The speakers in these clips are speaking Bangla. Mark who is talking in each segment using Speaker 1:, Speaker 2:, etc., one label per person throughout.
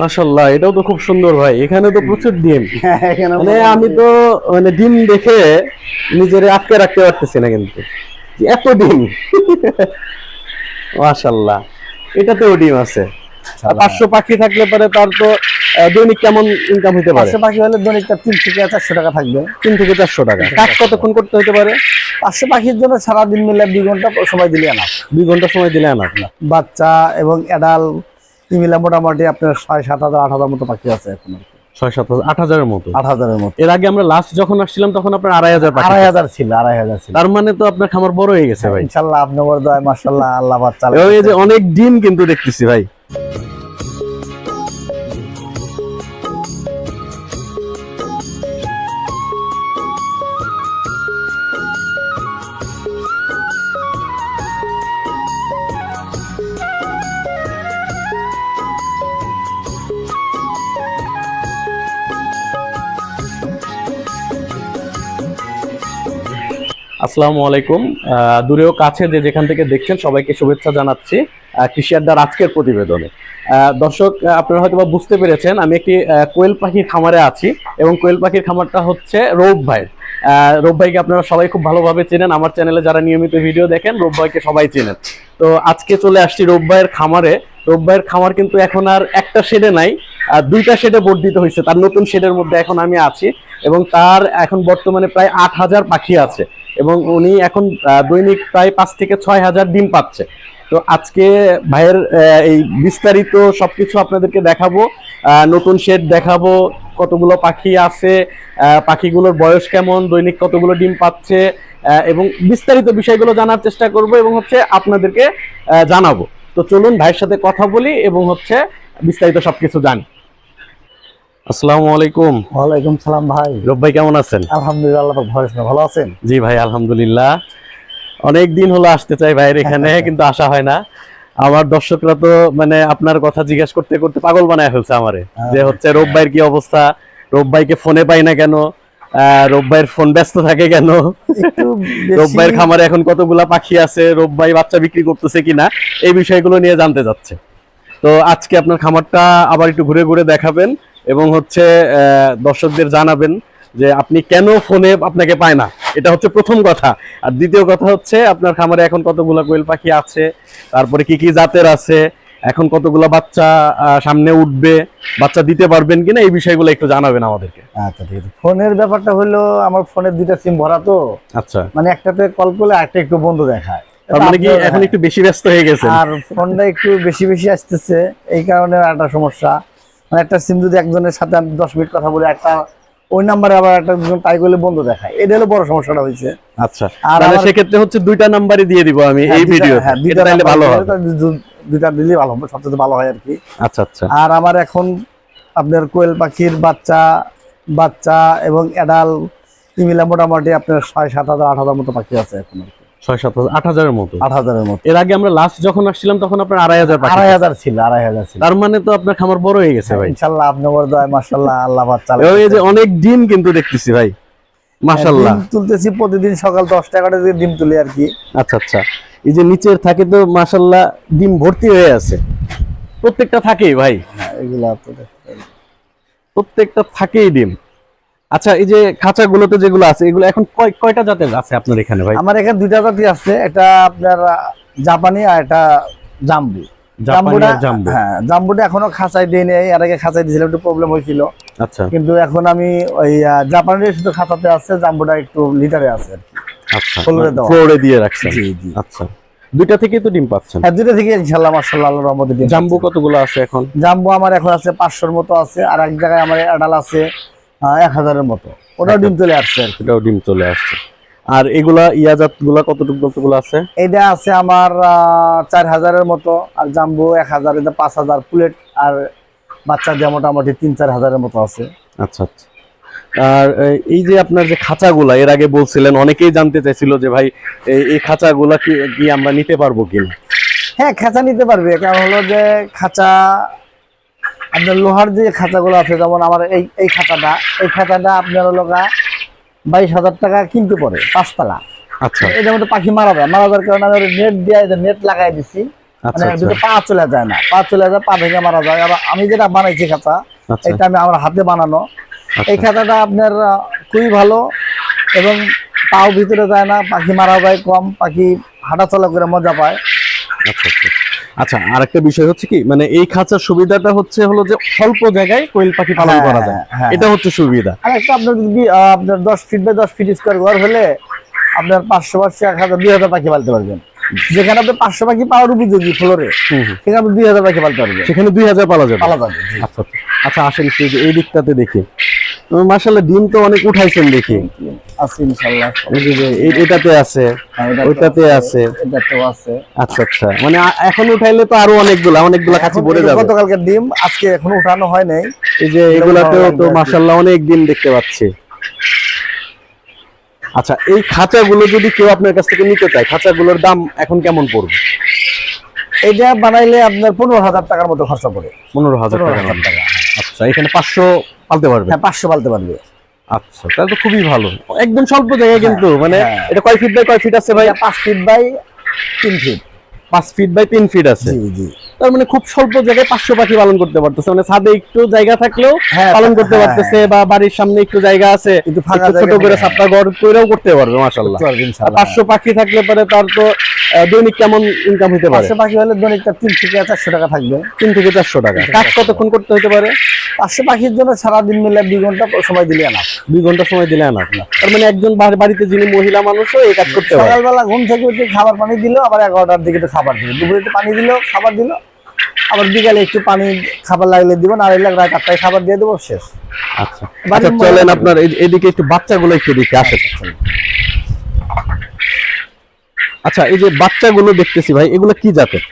Speaker 1: মাশাল্লাহ এটাও তো খুব সুন্দর ভাই এখানে তো প্রচুর ডিম। মানে আমি তো মানে ডিম দেখে নিজেরে আটকে রাখতে পারতেছি না কিন্তু। এত ডিম। এটাতেও ডিম আছে। পাঁচশো পাখি থাকলে পরে তার তো দৈনিক কেমন ইনকাম হতে পারে?
Speaker 2: পাঁচশো পাখি হলে দৈনিকটা তিন থেকে চারশো টাকা থাকবে।
Speaker 1: তিন থেকে চারশো টাকা। কাজ কতক্ষণ করতে হতে পারে?
Speaker 2: পাঁচশো পাখির জন্য সারাদিন মিলে দুই ঘণ্টা সময় দিলে আনা
Speaker 1: দুই ঘণ্টা সময় দিলে আনা
Speaker 2: বাচ্চা এবং অ্যাডাল মিলে মোটামুটি আপনার ছয় সাত হাজার আট হাজার মতো পাখি আছে এখন
Speaker 1: ছয় সাত হাজার আট হাজারের মতো।
Speaker 2: আট হাজারের মতো।
Speaker 1: এর আগে আমরা লাস্ট যখন আসছিলাম তখন আপনার আড়াই হাজার
Speaker 2: আড়াই হাজার ছিল আড়াই হাজার ছিল।
Speaker 1: তার মানে তো আপনার খামার বড় হয়ে গেছে ভাই।
Speaker 2: ইনশাল্লাহ আপনার বড় দয় মাসাল্লাহ আল্লাহ
Speaker 1: এই যে অনেক ডিম কিন্তু দেখতেছি ভাই। আসসালামু আলাইকুম। দূরেও কাছে যে যেখান থেকে দেখছেন সবাইকে শুভেচ্ছা জানাচ্ছি কৃষি আড্ডার আজকের প্রতিবেদনে। দর্শক আপনারা হয়তো বুঝতে পেরেছেন, আমি একটি কোয়েল পাখির খামারে আছি এবং কোয়েল পাখির খামারটা হচ্ছে রৌপ ভাই। রৌপ ভাইকে আপনারা সবাই খুব ভালোভাবে চেনেন। আমার চ্যানেলে যারা নিয়মিত ভিডিও দেখেন রৌপ ভাইকে সবাই চেনেন। তো আজকে চলে আসছি রৌপ ভাইয়ের খামারে। রৌপ ভাইয়ের খামার কিন্তু এখন আর একটা শেডে নাই দুইটা শেডে বর্ধিত হয়েছে। তার নতুন শেডের মধ্যে এখন আমি আছি এবং তার এখন বর্তমানে প্রায় আট হাজার পাখি আছে। এবং উনি এখন দৈনিক প্রায় পাঁচ থেকে ছয় হাজার ডিম পাচ্ছে। তো আজকে ভাইয়ের এই বিস্তারিত সবকিছু আপনাদেরকে দেখাবো। নতুন শেড দেখাবো, কতগুলো পাখি আছে পাখিগুলোর বয়স কেমন, দৈনিক কতগুলো ডিম পাচ্ছে এবং বিস্তারিত বিষয়গুলো জানার চেষ্টা করব এবং হচ্ছে আপনাদেরকে জানাব। তো চলুন ভাইয়ের সাথে কথা বলি এবং হচ্ছে বিস্তারিত সবকিছু জানি। আসসালামু আলাইকুম।
Speaker 2: ওয়ালাইকুম সালাম ভাই।
Speaker 1: রব ভাই কেমন আছেন?
Speaker 2: আলহামদুলিল্লাহ ভালো আছেন।
Speaker 1: জি ভাই আলহামদুলিল্লাহ। অনেক দিন হলো আসতে চাই ভাইয়ের এখানে কিন্তু আসা হয় না। আমার দর্শকরা তো মানে আপনার কথা জিজ্ঞাসা করতে করতে পাগল বানায় ফেলছে আমারে। যে হচ্ছে রোব ভাইয়ের কি অবস্থা? রোব ভাইকে ফোনে পাই না কেন? আহ, রোব ভাইয়ের ফোন ব্যস্ত থাকে কেন?
Speaker 2: একটু
Speaker 1: রোব খামারে এখন কতগুলা পাখি আছে? রোব ভাই বাচ্চা বিক্রি করতেছে কিনা? এই বিষয়গুলো নিয়ে জানতে যাচ্ছে তো আজকে আপনার খামারটা আবার একটু ঘুরে ঘুরে দেখাবেন। এবং হচ্ছে দর্শকদের জানাবেন যে আপনি কেন ফোনে আপনাকে পায় না। এটা হচ্ছে প্রথম কথা। আর দ্বিতীয় কথা হচ্ছে আপনার খামারে এখন কতগুলা কোয়েল পাখি আছে তারপরে কি কি জাতের আছে এখন কতগুলা বাচ্চা সামনে উঠবে বাচ্চা দিতে পারবেন কিনা এই বিষয়গুলো একটু জানাবেন আমাদেরকে।
Speaker 2: আচ্ছা ঠিক আছে। ফোনের ব্যাপারটা হলো আমার ফোনের দুইটা সিম ভরা তো।
Speaker 1: আচ্ছা।
Speaker 2: মানে একটাতে কল করলে একটা একটু বন্ধ দেখায়।
Speaker 1: মানে কি এখন একটু বেশি ব্যস্ত হয়ে গেছে
Speaker 2: আর ফোনটা একটু বেশি বেশি আসতেছে এই কারণে একটা সমস্যা। একটা সিম যদি একজনের সাথে আমি দশ মিনিট কথা বলি একটা ওই নাম্বারে আবার একটা টাই করলে বন্ধ দেখায়। এটা হলো বড় সমস্যাটা হয়েছে।
Speaker 1: আচ্ছা।
Speaker 2: আর
Speaker 1: সেক্ষেত্রে হচ্ছে দুইটা নাম্বারই দিয়ে দিব আমি
Speaker 2: হ্যাঁ,
Speaker 1: এই ভিডিও
Speaker 2: হ্যাঁ, দুইটা
Speaker 1: এটা তাহলে ভালো
Speaker 2: দিলে
Speaker 1: হবে।
Speaker 2: দুইটা দিলেই ভালো হবে সবচেয়ে ভালো হয় আর কি।
Speaker 1: আচ্ছা আচ্ছা।
Speaker 2: আর আমার এখন আপনার কোয়েল পাখির বাচ্চা বাচ্চা এবং অ্যাডাল মিলে মোটামুটি আপনার ছয় সাত হাজার আট হাজার মতো পাখি আছে এখন আর কি।
Speaker 1: ছয় সাত আট হাজারের মতো।
Speaker 2: আট হাজারের মতো।
Speaker 1: এর আগে আমরা লাস্ট যখন আসছিলাম তখন আপনার আড়াই হাজার
Speaker 2: আড়াই হাজার ছিল আড়াই হাজার ছিল।
Speaker 1: তার মানে তো আপনার খামার বড় হয়ে গেছে ভাই।
Speaker 2: ইনশাল্লাহ আপনার বড় দয় মাসাল্লাহ আল্লাহ
Speaker 1: এই যে অনেক ডিম কিন্তু দেখতেছি ভাই মাশাল্লাহ।
Speaker 2: তুলতেছি প্রতিদিন সকাল দশটা এগারোটা ডিম তুলি আর কি।
Speaker 1: আচ্ছা আচ্ছা। এই যে নিচের থাকে তো মাশাল্লাহ ডিম ভর্তি হয়ে আছে। প্রত্যেকটা থাকেই ভাই।
Speaker 2: হ্যাঁ, এগুলা
Speaker 1: প্রত্যেকটা থাকেই ডিম। আচ্ছা এই যে খাঁচাগুলোতে যেগুলো আছে এগুলো এখন কয় কয়টা জাতের আছে আপনার এখানে ভাই?
Speaker 2: আমার এখানে দুইটা জাতি আছে এটা আপনার জাপানি আর এটা জাম্বু। হ্যাঁ জাম্বুটা এখনও খাঁচাই দিই নেই এর আগে খাঁচাই দিয়েছিলাম একটু প্রবলেম হয়েছিল।
Speaker 1: আচ্ছা।
Speaker 2: কিন্তু এখন আমি ওই জাপানের শুধু খাঁচাতে আছে জাম্বুটা একটু লিটারে আছে
Speaker 1: আচ্ছা
Speaker 2: ফ্লোরে
Speaker 1: দিয়ে রাখছেন।
Speaker 2: জি জি।
Speaker 1: আচ্ছা। দুইটা থেকেই তো ডিম পাচ্ছেন?
Speaker 2: হ্যাঁ দুইটা থেকে ইনশাল্লাহ মার্শাল্লাহ আল্লাহ রহমতে ডিম
Speaker 1: জাম্বু কতগুলো আছে এখন?
Speaker 2: জাম্বু আমার এখন আছে পাঁচশোর মতো আছে আর এক জায়গায় আমার আডাল আছে। এক হাজারের মতো। ওটাও ডিম চলে আসছে আর কি।
Speaker 1: এটাও ডিম চলে আসছে। আর এগুলা ইয়াজাতগুলা কতটুকু কতগুলো আছে?
Speaker 2: এটা আছে আমার চার হাজারের মতো আর জাম্বু এক হাজার এটা পাঁচ হাজার প্লেট আর বাচ্চা দিয়ে মোটামুটি তিন চার হাজারের মতো আছে।
Speaker 1: আচ্ছা আচ্ছা। আর এই- যে আপনার যে খাঁচাগুলা এর আগে বলছিলেন অনেকেই জানতে চাইছিল যে ভাই এই- এই খাঁচাগুলা কি কি আমরা নিতে পারব কিনা?
Speaker 2: হ্যাঁ খাঁচা নিতে পারবে। কারণ হলো যে খাঁচা আপনার লোহার যে খাঁচাগুলো আছে যেমন আমার এই এই খাতাটা এই খাতাটা আপনার গা বাইশ হাজার টাকা কিনতে পড়ে পাঁচতলা।
Speaker 1: আচ্ছা।
Speaker 2: এটার মধ্যে পাখি মারা যায় মারা যাওয়ার কারণে আমি নেট দিয়ে নেট লাগাই দিছি।
Speaker 1: আচ্ছা
Speaker 2: মানে
Speaker 1: আচ্ছা।
Speaker 2: দুটো পা চলে যায় না পা চলে যায় পা ভেঙে মারা যায়। আবার আমি যেটা বানাইছি খাতা
Speaker 1: আচ্ছা।
Speaker 2: এটা আমি আমার হাতে বানানো। এই। খাতাটা আপনার খুবই ভালো এবং পাও ভিতরে যায় না পাখি মারা যায় কম পাখি হাঁটাচলা করে মজা পায়।
Speaker 1: আচ্ছা আচ্ছা। আচ্ছা আরেকটা বিষয় হচ্ছে কি মানে এই খাঁচার সুবিধাটা হচ্ছে হলো যে অল্প জায়গায় কোয়েল পাখি পালন
Speaker 2: হ্যাঁ,
Speaker 1: করা যায়
Speaker 2: হ্যাঁ।
Speaker 1: এটা হচ্ছে সুবিধা
Speaker 2: আর একটা আপনার যদি আপনার দশ ফিট বাই দশ ফিট স্কোয়ার ঘর হলে আপনার পাঁচশো পাঁচশো এক হাজার দুই হাজার পাখি পালতে পারবেন যেখানে আপনি পাঁচশো পাখি পাওয়ার উপযোগী ফ্লোরে। সেখানে আপনি দুই হাজার পাখি পালতে পারবেন
Speaker 1: সেখানে দুই হাজার পালা যাবে
Speaker 2: আলাদা জি।
Speaker 1: আচ্ছা আচ্ছা। আচ্ছা আসেন একটু এই দিকটাতে দেখি মার্শাল্লাহ ডিম তো অনেক উঠাইছেন দেখি।
Speaker 2: আছে
Speaker 1: যে এটাতে আছে
Speaker 2: হ্যাঁ,
Speaker 1: ওইটাতে আছে
Speaker 2: এটাতেও আছে।
Speaker 1: আচ্ছা আচ্ছা মানে এখন উঠাইলে তো আরও অনেকগুলা অনেকগুলা কাছে ভরে
Speaker 2: এটা
Speaker 1: যাবে।
Speaker 2: গতকালকে ডিম আজকে এখনও উঠানো হয় নাই।
Speaker 1: এই যে এগুলাতেও তো
Speaker 2: ভালো
Speaker 1: মাশাল্লাহ অনেক দিন দেখতে পাচ্ছি। আচ্ছা এই খাঁচাগুলো যদি কেউ আপনার কাছ থেকে নিতে চায় খাঁচাগুলোর দাম এখন কেমন পড়বে?
Speaker 2: এটা বানাইলে আপনার পনেরো হাজার টাকার মতো খরচা পড়ে।
Speaker 1: পনেরো হাজার টাকা। আচ্ছা এখানে পাঁচশো পালতে পারবে?
Speaker 2: হ্যাঁ পাঁচশো পালতে পারবে।
Speaker 1: আচ্ছা তাহলে তো খুবই ভালো। একদম স্বল্প জায়গায় কিন্তু মানে
Speaker 2: হ্যাঁ।
Speaker 1: এটা কয় ফিট বাই কয় ফিট আছে ভাই?
Speaker 2: পাঁচ ফিট বাই তিন ফিট
Speaker 1: পাঁচ ফিট বাই তিন ফিট আছে।
Speaker 2: জি জি।
Speaker 1: তার মানে খুব স্বল্প জায়গায় পাঁচশো পাখি পালন করতে পারতেছে। মানে ছাদে একটু জায়গা থাকলেও
Speaker 2: হ্যাঁ,
Speaker 1: পালন করতে
Speaker 2: হ্যাঁ,
Speaker 1: পারতেছে বা বাড়ির সামনে একটু জায়গা আছে ছোট করে সাতটা ঘর করেও করতে পারবে মাশাল্লাহ
Speaker 2: করতে
Speaker 1: পাঁচশো পাখি থাকলে পরে তার তো দৈনিক কেমন ইনকাম হতে পারে?
Speaker 2: পাখি হলে দৈনিকটা তিন থেকে চারশো টাকা থাকবে।
Speaker 1: তিন থেকে চারশো টাকা। কাজ কতক্ষণ করতে হতে পারে?
Speaker 2: পাঁচশো পাখির জন্য সারাদিন মিলে দুই ঘণ্টা সময় দিলে না।
Speaker 1: দুই ঘণ্টা সময় দিলে না। তার মানে একজন বাড়িতে যিনি মহিলা মানুষও এই কাজ করতে পারে।
Speaker 2: সকালবেলা ঘুম থেকে উঠে খাবার পানি দিল আবার এগারোটার দিকে একটু খাবার দিল। দুপুরে একটু পানি দিল খাবার দিল আবার বিকালে একটু পানি খাবার লাগলে দিব না হলে রাত আটটায় খাবার দিয়ে দেবো শেষ।
Speaker 1: আচ্ছা। আচ্ছা চলেন আপনার এদিকে একটু বাচ্চাগুলো একটু দেখে আসে আচ্ছা এই যে বাচ্চাগুলো দেখতেছি ভাই এগুলো কি জাতের?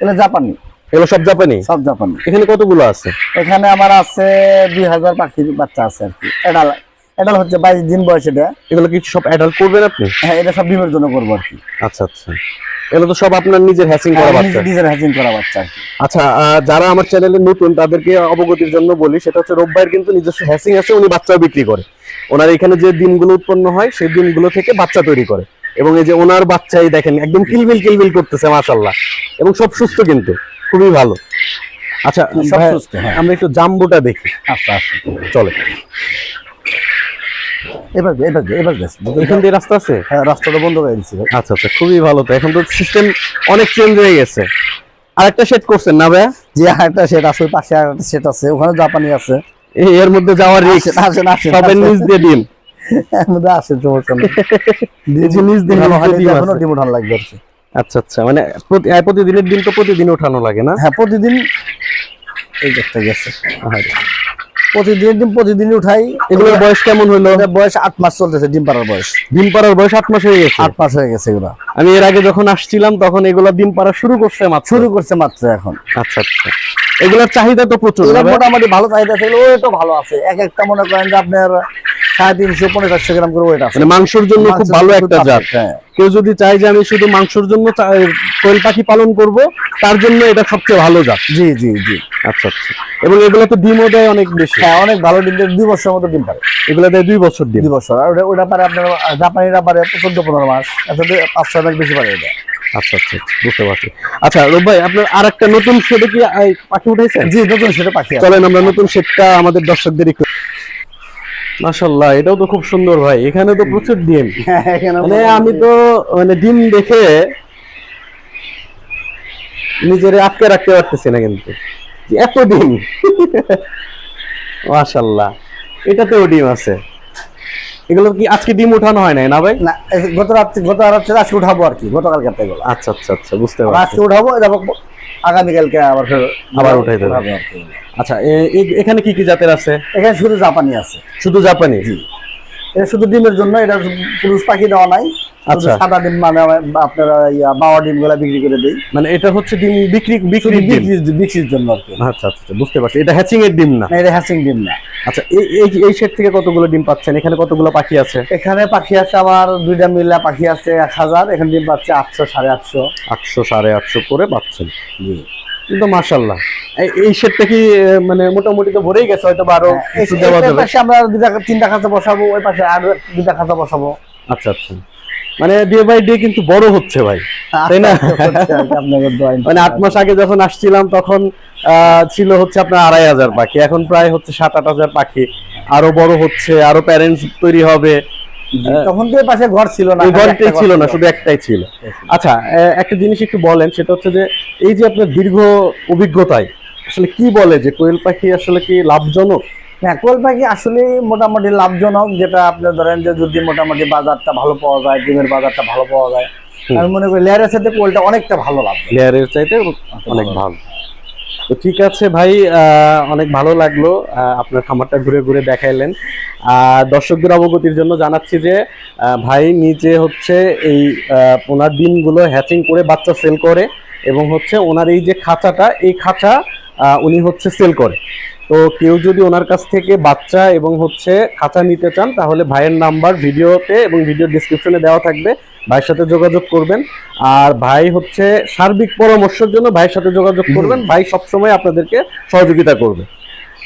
Speaker 2: এগুলো জাপানি।
Speaker 1: এগুলো সব জাপানি?
Speaker 2: সব জাপানি।
Speaker 1: এখানে কতগুলো আছে?
Speaker 2: এখানে আমার আছে দুই হাজার পাখির বাচ্চা আছে আর কি। এডাল এডাল হচ্ছে বাইশ দিন বয়স এটা।
Speaker 1: এগুলো কি সব অ্যাডাল্ট করবেন আপনি?
Speaker 2: হ্যাঁ এটা সব ডিমের জন্য করব আর কি।
Speaker 1: আচ্ছা আচ্ছা। এগুলো তো সব আপনার নিজের হ্যাচিং করা
Speaker 2: হ্যাঁ,
Speaker 1: বাচ্চা।
Speaker 2: নিজের হ্যাচিং করা বাচ্চা।
Speaker 1: আচ্ছা যারা আমার চ্যানেলে নতুন তাদেরকে অবগতির জন্য বলি সেটা হচ্ছে কিন্তু নিজস্ব হ্যাসিং আছে উনি বাচ্চা বিক্রি করে। ওনার এখানে যে ডিমগুলো উৎপন্ন হয় সেই ডিমগুলো থেকে বাচ্চা তৈরি করে। এবং এই যে ওনার বাচ্চাই দেখেন একদম কিলবিল কিলবিল করতেছে মাশাল্লাহ এবং সব সুস্থ কিন্তু খুবই ভালো। আচ্ছা
Speaker 2: হ্যাঁ।
Speaker 1: আমরা একটু জাম্বুটা দেখি।
Speaker 2: আচ্ছা আচ্ছা।
Speaker 1: চলে।
Speaker 2: এবার এবার এবার গেছে
Speaker 1: এখান দিয়ে রাস্তা আছে?
Speaker 2: হ্যাঁ রাস্তাটা বন্ধ দিচ্ছি ভাই।
Speaker 1: আচ্ছা আচ্ছা খুবই ভালো তো। এখন তো সিস্টেম অনেক চেঞ্জ হয়ে গেছে। আরেকটা সেট করছেন না ভাইয়া?
Speaker 2: যে একটা সেট আছে পাশে আর একটা সেট আছে ওখানে জাপানি আছে।
Speaker 1: এর মধ্যে যাওয়ার রিস্ক
Speaker 2: আসেন, আসেন, আসেন,
Speaker 1: সবের
Speaker 2: আসেন।
Speaker 1: নিচ দিয়ে
Speaker 2: এর মধ্যে আছে সমস্যা নেই।
Speaker 1: যে নিচ দিয়ে
Speaker 2: উঠানো এখনও
Speaker 1: ডিম
Speaker 2: উঠানো লাগবে।
Speaker 1: আচ্ছা আচ্ছা মানে প্রতি- আহ, প্রতিদিনের ডিম তো প্রতিদিন ওঠানো লাগে না?
Speaker 2: হ্যাঁ প্রতিদিন এই দেখতে গেছে। প্রতিদিন ডিম প্রতিদিন উঠাই।
Speaker 1: এগুলোর বয়স কেমন হলো?
Speaker 2: বয়স আট মাস চলতেছে ডিম পাড়ার বয়স।
Speaker 1: ডিম পাড়ার বয়স আট মাস হয়ে গেছে?
Speaker 2: আট মাস হয়ে গেছে এগুলো।
Speaker 1: আমি এর আগে যখন আসছিলাম তখন এগুলো ডিম পাড়া শুরু করছে মাত্র।
Speaker 2: শুরু করছে মাত্র এখন।
Speaker 1: আচ্ছা আচ্ছা। এগুলোর চাহিদা তো প্রচুর
Speaker 2: মোটামুটি ভালো চাহিদা ছিল তো ভালো আছে। এক একটা মনে করেন যে আপনার সাড়ে তিনশো পনেরো চারশো গ্রাম করে ওয়েট আছে।
Speaker 1: মানে মাংসের জন্য খুব ভালো একটা জাত।
Speaker 2: হ্যাঁ।
Speaker 1: কেউ যদি চায় যে আমি শুধু মাংসের জন্য কোয়েল পাখি পালন করব তার জন্য এটা সবচেয়ে ভালো জাত।
Speaker 2: জি জি জি।
Speaker 1: আচ্ছা আচ্ছা। এবং এগুলো তো ডিমও দেয় অনেক বেশি।
Speaker 2: হ্যাঁ অনেক ভালো ডিম দেয়, দুই বছরের মতো ডিম পারে।
Speaker 1: এগুলো দেয় দুই বছর ডিম।
Speaker 2: দুই বছর। আর ওটা- ওটা পারে আপনার জাপানিরা পারে চোদ্দ পনেরো মাস। এত পাঁচ ছয় মাস বেশি পারে এটা।
Speaker 1: আচ্ছা আচ্ছা আচ্ছা, বুঝতে পারছি। আচ্ছা রব ভাই আপনার আর একটা নতুন শেডে কি পাখি উঠাইছেন?
Speaker 2: জি নতুন সেটা পাখি।
Speaker 1: চলেন আমরা নতুন শেডটা আমাদের দর্শকদের একটু মাশাল্লাহ এটাও তো খুব সুন্দর ভাই এখানে তো প্রচুর ডিম।
Speaker 2: হ্যাঁ,
Speaker 1: মানে আমি তো মানে ডিম দেখে নিজেরে আটকে রাখতে পারতেছি না কিন্তু। এত ডিম। মাশাল্লাহ এটাতেও ডিম আছে। এগুলো কি আজকে ডিম উঠানো হয় নাই না ভাই?
Speaker 2: না গত রাত্রি গত রাত্রে আজকে উঠাবো আর কি গতকালকে এগুলো।
Speaker 1: আচ্ছা আচ্ছা আচ্ছা বুঝতে পারছি
Speaker 2: আজকে উঠাবো আগামীকালকে আবার
Speaker 1: আবার উঠাই দেবে। আচ্ছা এখানে কি কি জাতের আছে?
Speaker 2: এখানে শুধু জাপানি আছে।
Speaker 1: শুধু জাপানি?
Speaker 2: এটা শুধু ডিমের জন্য এটা পুরুষ পাখি দেওয়া নাই।
Speaker 1: আচ্ছা।
Speaker 2: সাদা ডিম মানে আপনার বাওয়া ডিমগুলা বিক্রি করে দিই।
Speaker 1: মানে এটা হচ্ছে ডিম বিক্রি
Speaker 2: শুধু
Speaker 1: বিক্রির
Speaker 2: জন্য আর কি।
Speaker 1: আচ্ছা আচ্ছা আচ্ছা, বুঝতে পারছি। এটা হ্যাচিং এর ডিম না?
Speaker 2: এটা হ্যাচিং ডিম না।
Speaker 1: আচ্ছা এই এই এই সেট থেকে কতগুলো ডিম পাচ্ছেন? এখানে কতগুলো পাখি আছে?
Speaker 2: এখানে পাখি আছে আমার দুইটা মিলা পাখি আছে এক হাজার এখানে ডিম পাচ্ছে আটশো সাড়ে আটশো।
Speaker 1: আটশো সাড়ে আটশো করে পাচ্ছেন। কিন্তু এই কি মানে মোটামুটি তো ভরেই গেছে হয়তো
Speaker 2: আরও
Speaker 1: কিছু দেওয়া যাবে
Speaker 2: পাশে আমরা তিনটা খাঁচা বসাবো ওই পাশে আর খাঁচা বসাবো।
Speaker 1: আচ্ছা আচ্ছা। মানে ডে বাই ডে কিন্তু বড় হচ্ছে ভাই তাই না?
Speaker 2: কি আপনাদের দোয়া
Speaker 1: মানে আট মাস আগে যখন আসছিলাম তখন আহ, ছিল হচ্ছে আপনার আড়াই হাজার পাখি এখন প্রায় হচ্ছে সাত আট হাজার পাখি। আরও বড় হচ্ছে আরও প্যারেন্টস তৈরি হবে
Speaker 2: তখন তো পাশে ঘর ছিল না
Speaker 1: ঘরটাই ছিল না শুধু একটাই ছিল। আচ্ছা একটা জিনিস একটু বলেন সেটা হচ্ছে যে এই যে আপনার দীর্ঘ অভিজ্ঞতায় আসলে কি বলে যে কোয়েল পাখি আসলে কি লাভজনক?
Speaker 2: হ্যাঁ কোয়েল পাখি আসলে মোটামুটি লাভজনক যেটা আপনি ধরেন যে যদি মোটামুটি বাজারটা ভালো পাওয়া যায় ডিমের বাজারটা ভালো পাওয়া যায় আমি মনে করি লেয়ারের সাথে কোয়েলটা অনেকটা ভালো লাভ
Speaker 1: লেয়ারের চাইতে অনেক ভালো। তো ঠিক আছে ভাই অনেক ভালো লাগল আপনার খামারটা ঘুরে ঘুরে দেখাইলেন। আর দর্শকদের অবগতির জন্য জানাচ্ছি যে ভাই নিজে হচ্ছে এই ওনার ডিমগুলো হ্যাচিং করে বাচ্চা সেল করে এবং হচ্ছে ওনার এই যে খাঁচাটা, এই খাঁচা উনি হচ্ছে সেল করে। তো কেউ যদি ওনার কাছ থেকে বাচ্চা এবং হচ্ছে খাঁচা নিতে চান, তাহলে ভাইয়ের নাম্বার ভিডিওতে এবং ভিডিও ডিসক্রিপশনে দেওয়া থাকবে। ভাইয়ের সাথে যোগাযোগ করবেন। আর ভাই হচ্ছে সার্বিক পরামর্শের জন্য ভাইয়ের সাথে যোগাযোগ করবেন। ভাই সবসময় আপনাদেরকে সহযোগিতা করবে।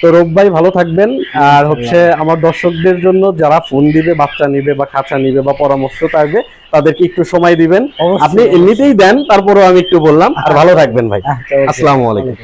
Speaker 1: তো রোব ভাই ভালো থাকবেন। আর হচ্ছে আমার দর্শকদের জন্য যারা ফোন দিবে বাচ্চা নিবে বা খাঁচা নিবে বা পরামর্শ থাকবে তাদেরকে একটু সময় দিবেন। আপনি এমনিতেই দেন তারপরেও আমি একটু বললাম। আর ভালো থাকবেন ভাই। আসসালামু আলাইকুম।